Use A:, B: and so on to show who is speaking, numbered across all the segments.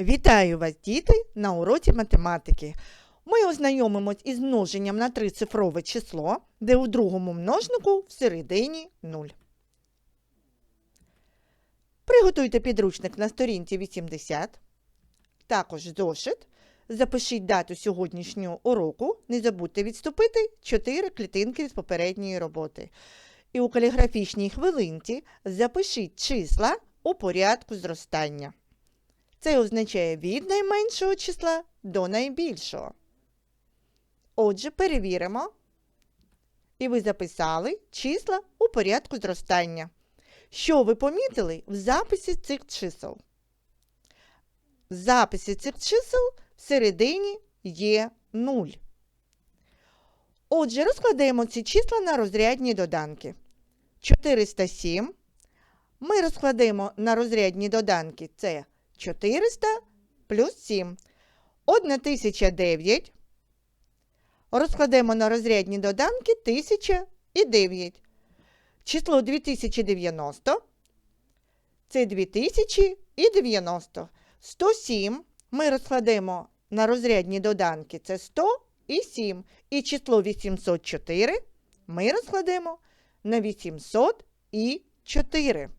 A: Вітаю вас, діти, на уроці математики. Ми ознайомимось із множенням на трицифрове число, де у другому множнику всередині 0. Приготуйте підручник на сторінці 80. Також зошит. Запишіть дату сьогоднішнього уроку. Не забудьте відступити 4 клітинки з попередньої роботи. І у каліграфічній хвилинці запишіть числа у порядку зростання. Це означає від найменшого числа до найбільшого. Отже, перевіримо. І ви записали числа у порядку зростання. Що ви помітили в записі цих чисел? В записі цих чисел всередині є 0. Отже, розкладаємо ці числа на розрядні доданки. 407 ми розкладемо на розрядні доданки. Це 400 плюс 7. 1009. Розкладемо на розрядні доданки 1009. Число 2090. Це 2090. 107 ми розкладемо на розрядні доданки. Це 100 і 7. І число 804 ми розкладемо на 804.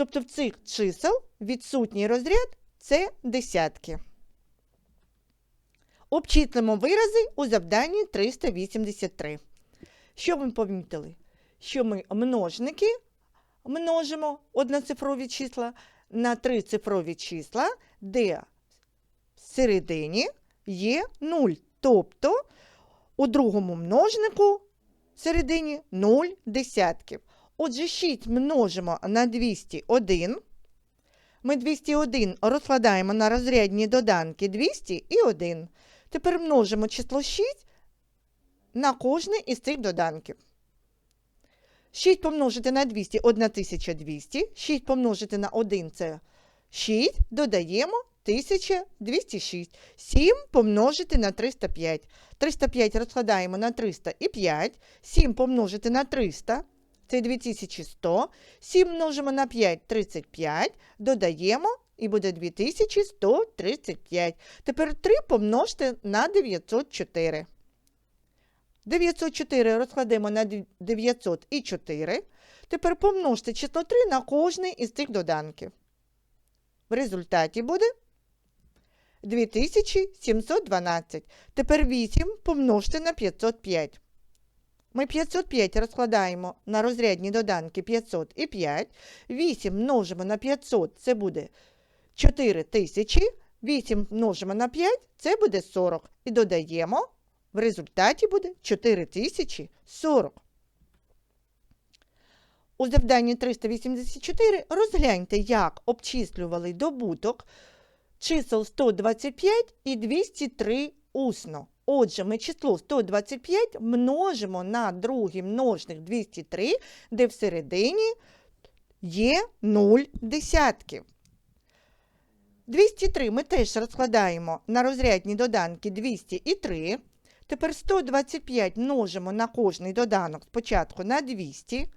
A: Тобто в цих чисел відсутній розряд це десятки. Обчислимо вирази у завданні 383. Що ми помітили? Що ми множники множимо одноцифрові числа на трицифрові числа, де всередині є 0. Тобто у другому множнику всередині 0 десятків. Отже, 6 множимо на 201. Ми 201 розкладаємо на розрядні доданки 200 і 1. Тепер множимо число 6 на кожний із цих доданків. 6 помножити на 200 1200. 6 помножити на 1 це 6. Додаємо 1206. 7 помножити на 305. 305 розкладаємо на 300 і 5. 7 помножити на 300 це 2100. 7 множимо на 5 35. Додаємо і буде 2135. Тепер 3 помножте на 904. 904 розкладемо на 904. Тепер помножте число 3 на кожний із цих доданків. В результаті буде 2712. Тепер 8 помножте на 505. Ми 505 розкладаємо на розрядні доданки 500 і 5. 8 множимо на 500 це буде 4000. 8 множимо на 5 це буде 40. І додаємо, в результаті буде 4040. У завданні 384 розгляньте, як обчислювали добуток чисел 125 і 203 усно. Отже, ми число 125 множимо на другий множник 203, де всередині є 0 десятків. 203 ми теж розкладаємо на розрядні доданки 200 і 3. Тепер 125 множимо на кожний доданок спочатку на 200.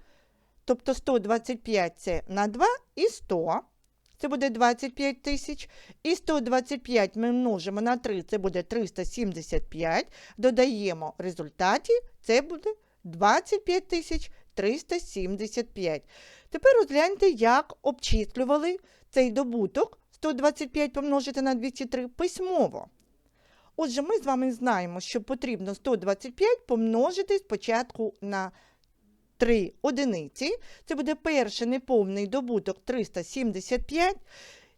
A: Тобто 125 це на 2 і 100. Це буде 25 тисяч. І 125 ми множимо на 3, це буде 375. Додаємо результаті, це буде 25 тисяч 375. Тепер розгляньте, як обчислювали цей добуток 125 помножити на 203 письмово. Отже, ми з вами знаємо, що потрібно 125 помножити спочатку на 3 одиниці. Це буде перший неповний добуток 375.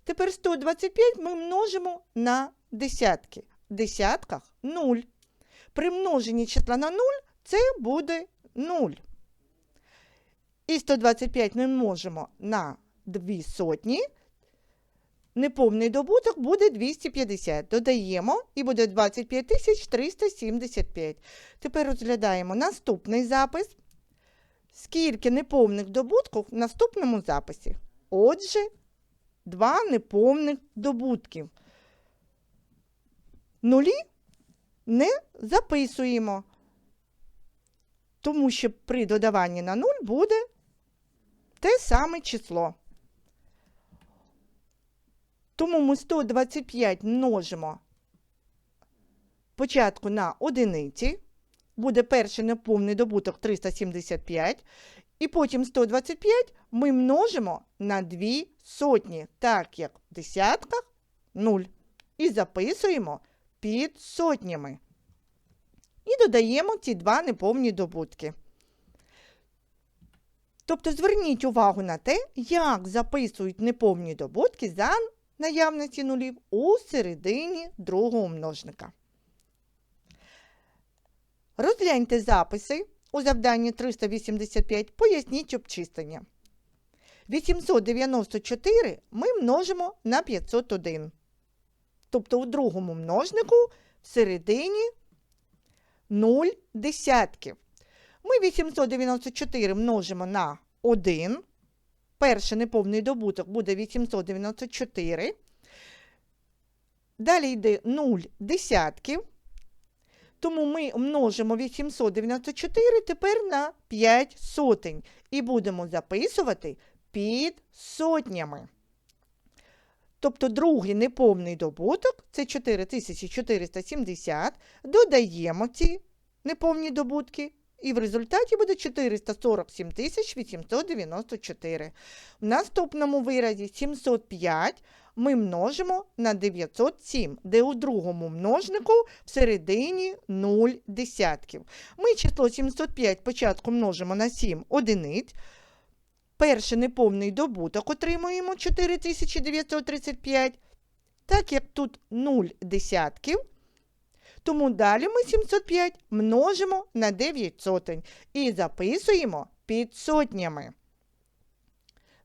A: Тепер 125 ми множимо на десятки. В десятках 0. При множенні числа на 0 це буде 0. І 125 ми множимо на 2 сотні. Неповний добуток буде 250. Додаємо і буде 25 375. Тепер розглядаємо наступний запис. Скільки неповних добутків в наступному записі? Отже, два неповних добутків. Нулі не записуємо, тому що при додаванні на 0 буде те саме число. Тому ми 125 множимо спочатку на одиниці, буде перший неповний добуток 375, і потім 125 ми множимо на 2 сотні, так як в десятках 0. І записуємо під сотнями. І додаємо ці два неповні добутки. Тобто зверніть увагу на те, як записують неповні добутки за наявності нулів у середині другого множника. Розгляньте записи у завданні 385, поясніть обчислення. 894 ми множимо на 501. Тобто у другому множнику в середині 0 десятків. Ми 894 множимо на 1. Перший неповний добуток буде 894. Далі йде 0 десятків. Тому ми множимо 894 тепер на 5 сотень. І будемо записувати під сотнями. Тобто другий неповний добуток це 4470. Додаємо ці неповні добутки. І в результаті буде 447 894. В наступному виразі 705 ми множимо на 907, де у другому множнику всередині 0 десятків. Ми число 705 спочатку множимо на 7 одиниць. Перший неповний добуток отримуємо 4935. Так як тут 0 десятків, тому далі ми 705 множимо на 9 сотень і записуємо під сотнями.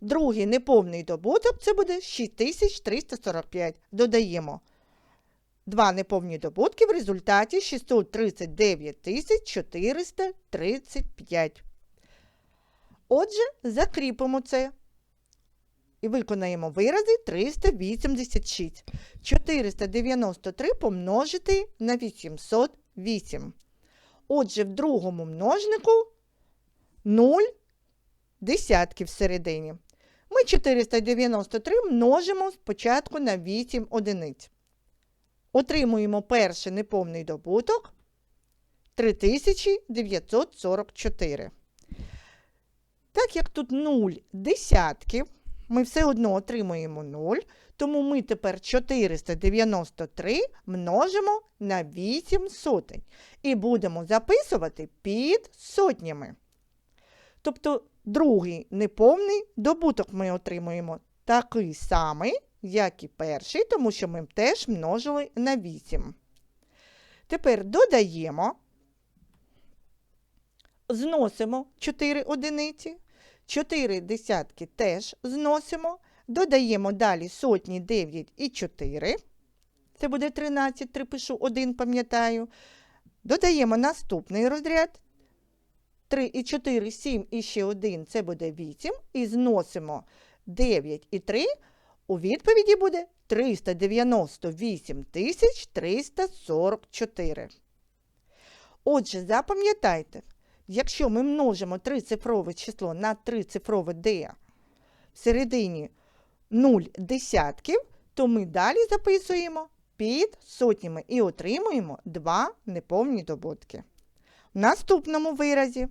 A: Другий неповний добуток це буде 6345. Додаємо два неповні добутки в результаті 639 435. Отже, закріпимо це і виконаємо вирази 386. 493 помножити на 808. Отже, в другому множнику 0 десятків всередині. Ми 493 множимо спочатку на 8 одиниць. Отримуємо перший неповний добуток 3944. Так як тут 0 десятків, ми все одно отримуємо 0, тому ми тепер 493 множимо на 8 сотень. І будемо записувати під сотнями. Тобто другий неповний добуток ми отримуємо такий самий, як і перший, тому що ми теж множили на 8. Тепер додаємо, зносимо 4 одиниці, 4 десятки теж зносимо, додаємо далі сотні 9 і 4. Це буде 13, припишу 1, пам'ятаю. Додаємо наступний розряд 3 і 4, 7 і ще 1 це буде 8. І зносимо 9 і 3. У відповіді буде 398 344. Отже, запам'ятайте, якщо ми множимо трицифрове число на трицифрове d в середині 0 десятків, то ми далі записуємо під сотнями і отримуємо два неповні добутки. В наступному виразі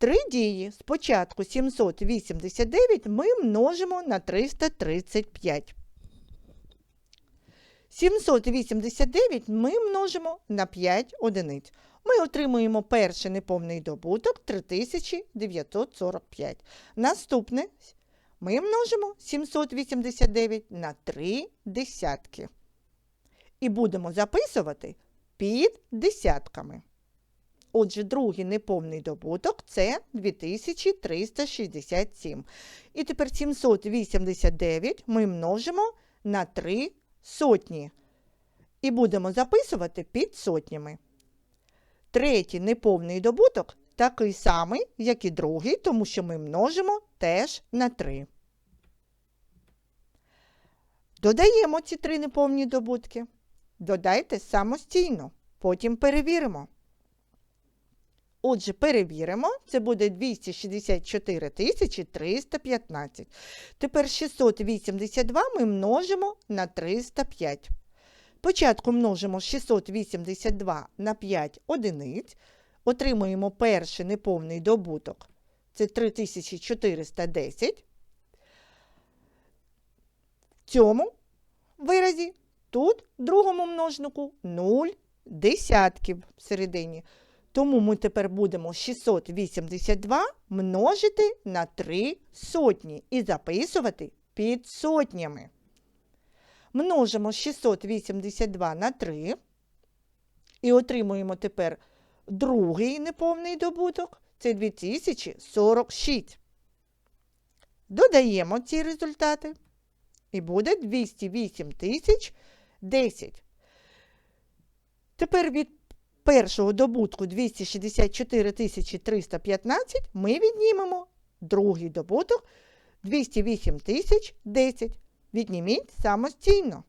A: Три дії спочатку 789 ми множимо на 335. 789 ми множимо на 5 одиниць. Ми отримуємо перший неповний добуток 3945. Наступне ми множимо 789 на 3 десятки. І будемо записувати під десятками. Отже, другий неповний добуток це 2367. І тепер 789 ми множимо на 3 сотні. І будемо записувати під сотнями. Третій неповний добуток такий самий, як і другий, тому що ми множимо теж на 3. Додаємо ці три неповні добутки. Додайте самостійно, потім перевіримо. Отже, перевіримо, це буде 264 315. Тепер 682 ми множимо на 305. Спочатку множимо 682 на 5 одиниць, отримуємо перший неповний добуток. Це 3410. В цьому виразі тут, в другому множнику, 0 десятків всередині. Тому ми тепер будемо 682 множити на 3 сотні і записувати під сотнями. Множимо 682 на 3 і отримуємо тепер другий неповний добуток це 2046. Додаємо ці результати і буде 208 тисяч 10. Тепер від першого добутку 264 315 ми віднімемо другий добуток 208 тисяч 10. Відніміть самостійно.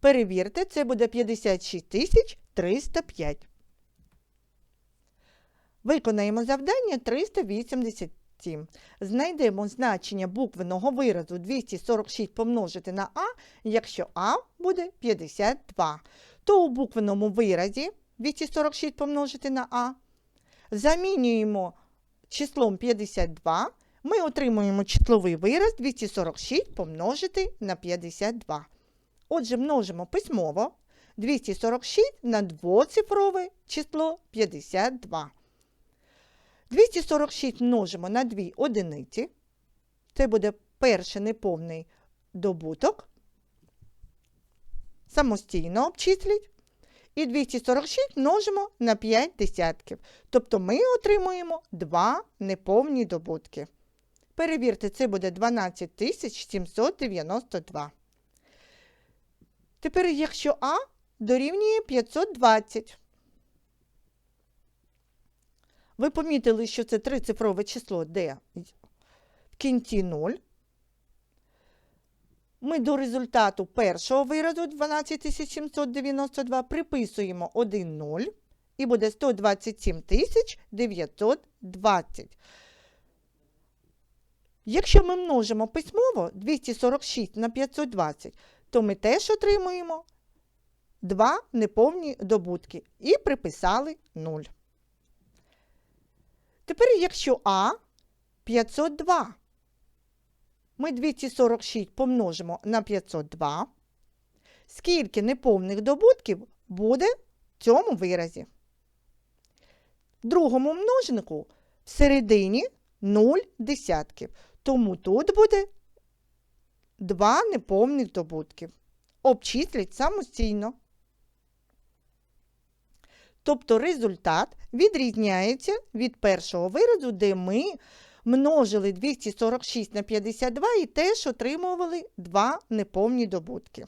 A: Перевірте, це буде 56 тисяч 305. Виконаємо завдання 387. Знайдемо значення буквеного виразу 246 помножити на А, якщо А буде 52. То у буквеному виразі 246 помножити на А. Замінюємо числом 52. Ми отримуємо числовий вираз 246 помножити на 52. Отже, множимо письмово 246 на двоцифрове число 52. 246 множимо на 2 одиниці. Це буде перший неповний добуток. Самостійно обчисліть. І 246 множимо на 5 десятків. Тобто ми отримуємо 2 неповні добутки. Перевірте, це буде 12 792. Тепер, якщо А дорівнює 520. Ви помітили, що це трицифрове число, де в кінці 0. Ми до результату першого виразу 12792 приписуємо 1 0 і буде 127 920. Якщо ми множимо письмово 246 на 520, то ми теж отримуємо два неповні добутки і приписали 0. Тепер, якщо А 502, ми 246 помножимо на 502. Скільки неповних добутків буде в цьому виразі? В другому множнику всередині 0 десятків. Тому тут буде 2 неповних добутків. Обчисліть самостійно. Тобто результат відрізняється від першого виразу, де ми множили 246 на 52 і теж отримували 2 неповні добутки.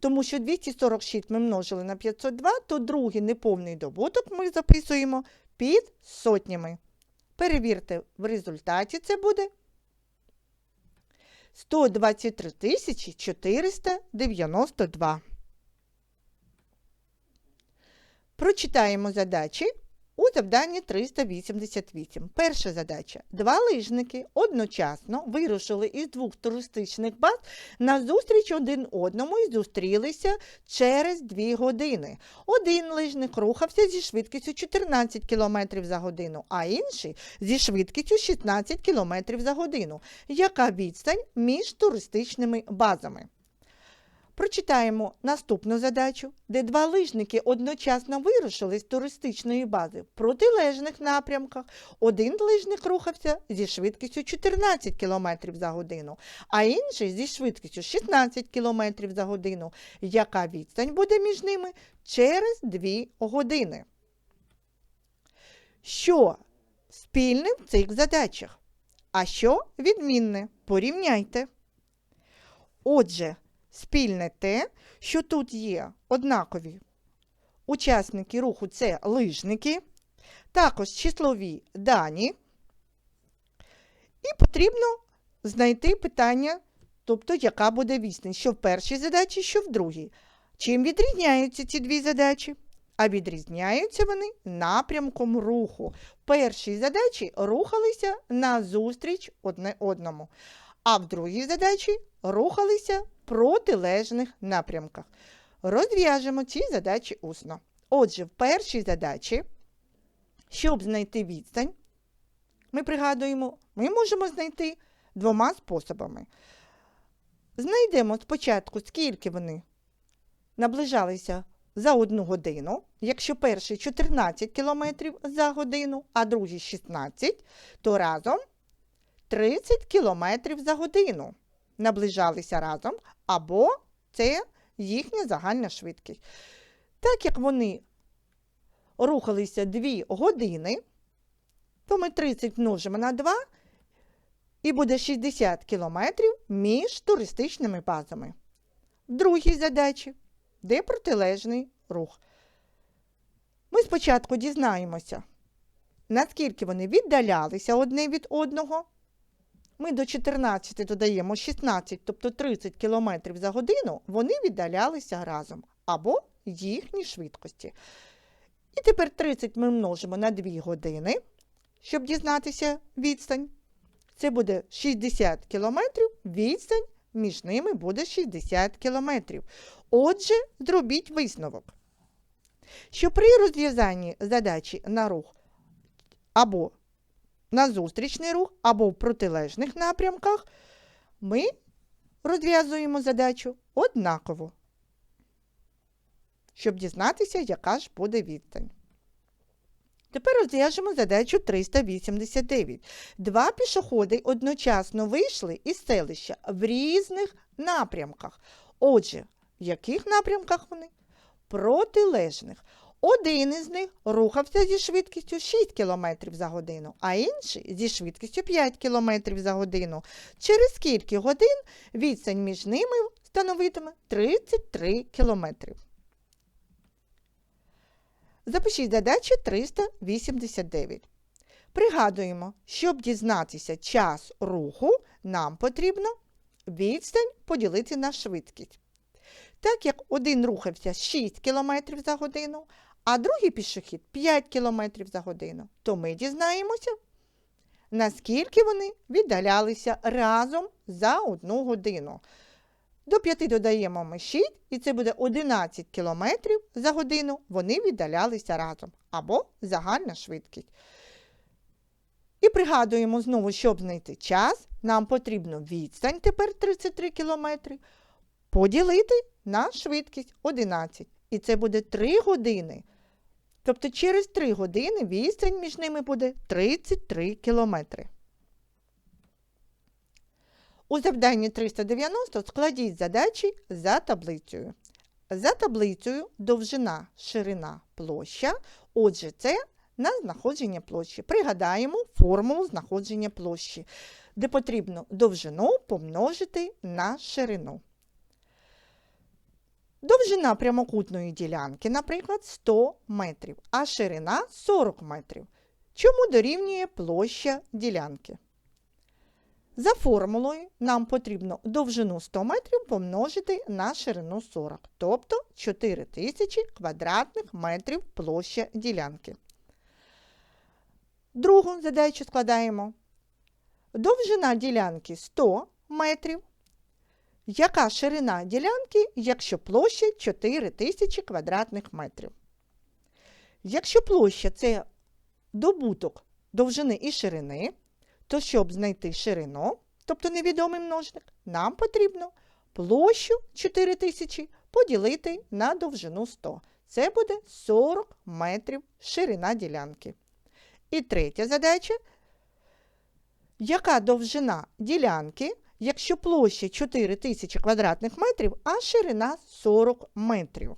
A: Тому що 246 ми множили на 502, то другий неповний добуток ми записуємо під сотнями. Перевірте, в результаті це буде 123 492. Прочитаємо задачі у завданні 388. Перша задача. Два лижники одночасно вирушили із двох туристичних баз на зустріч один одному і зустрілися через 2 години. Один лижник рухався зі швидкістю 14 км за годину, а інший зі швидкістю 16 км за годину. Яка відстань між туристичними базами? Прочитаємо наступну задачу, де два лижники одночасно вирушили з туристичної бази в протилежних напрямках. Один лижник рухався зі швидкістю 14 км за годину, а інший зі швидкістю 16 км за годину. Яка відстань буде між ними через 2 години? Що спільне в цих задачах? А що відмінне? Порівняйте. Отже, спільне те, що тут є однакові учасники руху це лижники, також числові дані, і потрібно знайти питання, тобто, яка буде відстань, що в першій задачі, що в другій. Чим відрізняються ці дві задачі? а відрізняються вони напрямком руху. Перші задачі рухалися назустріч одне одному, а в другій задачі рухалися протилежних напрямках. Розв'яжемо ці задачі усно. Отже, в першій задачі, щоб знайти відстань, ми пригадуємо, ми можемо знайти двома способами. Знайдемо спочатку, скільки вони наближалися за одну годину. Якщо перший 14 км за годину, а другий 16, то разом 30 км за годину наближалися разом, або це їхня загальна швидкість. Так як вони рухалися 2 години, то ми 30 множимо на 2 і буде 60 кілометрів між туристичними базами. В другій задачі, де протилежний рух. Ми спочатку дізнаємося, наскільки вони віддалялися одне від одного. Ми до 14 додаємо 16, тобто 30 км за годину, вони віддалялися разом або їхні швидкості. І тепер 30 ми множимо на 2 години, щоб дізнатися відстань. Це буде 60 кілометрів, відстань між ними буде 60 кілометрів. Отже, зробіть висновок, що при розв'язанні задачі на рух або на зустрічний рух, або в протилежних напрямках, ми розв'язуємо задачу однаково, щоб дізнатися, яка ж буде відстань. Тепер розв'яжемо задачу 389. Два пішоходи одночасно вийшли із селища в різних напрямках. Отже, в яких напрямках вони? Протилежних. Один із них рухався зі швидкістю 6 км за годину, а інший зі швидкістю 5 км за годину. Через скільки годин відстань між ними становитиме 33 км. Запишіть задачу 389. Пригадуємо, щоб дізнатися час руху, нам потрібно відстань поділити на швидкість. Так як один рухався 6 км за годину, а другий пішохід 5 км за годину, то ми дізнаємося, наскільки вони віддалялися разом за одну годину. До 5 додаємо ми 6, і це буде 11 км за годину, вони віддалялися разом або загальна швидкість. І пригадуємо знову, щоб знайти час, нам потрібно відстань тепер 33 км, поділити на швидкість 11. І це буде 3 години. Тобто через 3 години відстань між ними буде 33 кілометри. У завданні 390 складіть задачі за таблицею. За таблицею довжина, ширина, площа. Отже, це на знаходження площі. Пригадаємо формулу знаходження площі, де потрібно довжину помножити на ширину. Довжина прямокутної ділянки, наприклад, 100 метрів, а ширина 40 метрів. Чому дорівнює площа ділянки? За формулою нам потрібно довжину 100 метрів помножити на ширину 40, тобто 4000 квадратних метрів площа ділянки. Другу задачу складаємо. Довжина ділянки 100 метрів. Яка ширина ділянки, якщо площа 4000 квадратних метрів? Якщо площа це добуток довжини і ширини, то щоб знайти ширину, тобто невідомий множник, нам потрібно площу 4000 поділити на довжину 100. Це буде 40 метрів ширина ділянки. І третя задача. Яка довжина ділянки, якщо площа 4000 квадратних метрів, а ширина 40 метрів?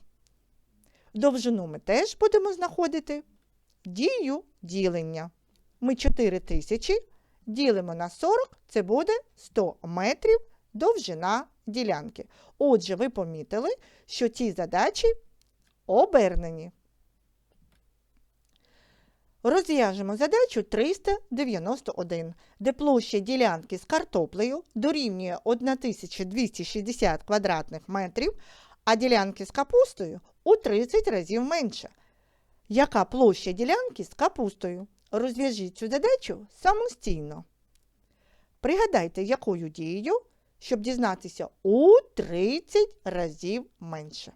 A: Довжину ми теж будемо знаходити дію ділення. Ми 4000 ділимо на 40, це буде 100 метрів довжина ділянки. Отже, ви помітили, що ці задачі обернені. Розв'яжемо задачу 391, де площа ділянки з картоплею дорівнює 1260 квадратних метрів, а ділянки з капустою у 30 разів менше. Яка площа ділянки з капустою? Розв'яжіть цю задачу самостійно. Пригадайте, якою дією, щоб дізнатися у 30 разів менше.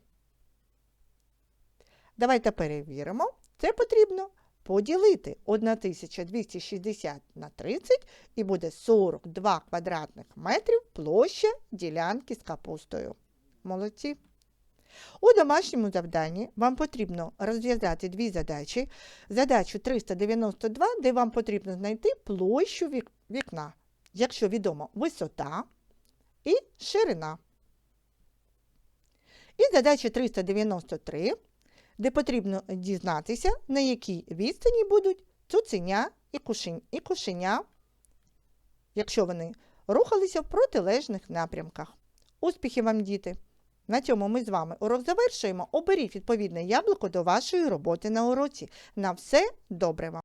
A: Давайте перевіримо. Це потрібно поділити 1260 на 30 і буде 42 квадратних метрів площа ділянки з капустою. Молодці! У домашньому завданні вам потрібно розв'язати дві задачі. Задачу 392, де вам потрібно знайти площу вікна, якщо відомо висота і ширина. І задача 393, де потрібно дізнатися, на якій відстані будуть цуценя і кушень- і кошеня, якщо вони рухалися в протилежних напрямках. Успіхів вам, діти! На цьому ми з вами урок завершуємо. Оберіть відповідне яблуко до вашої роботи на уроці. На все добре вам!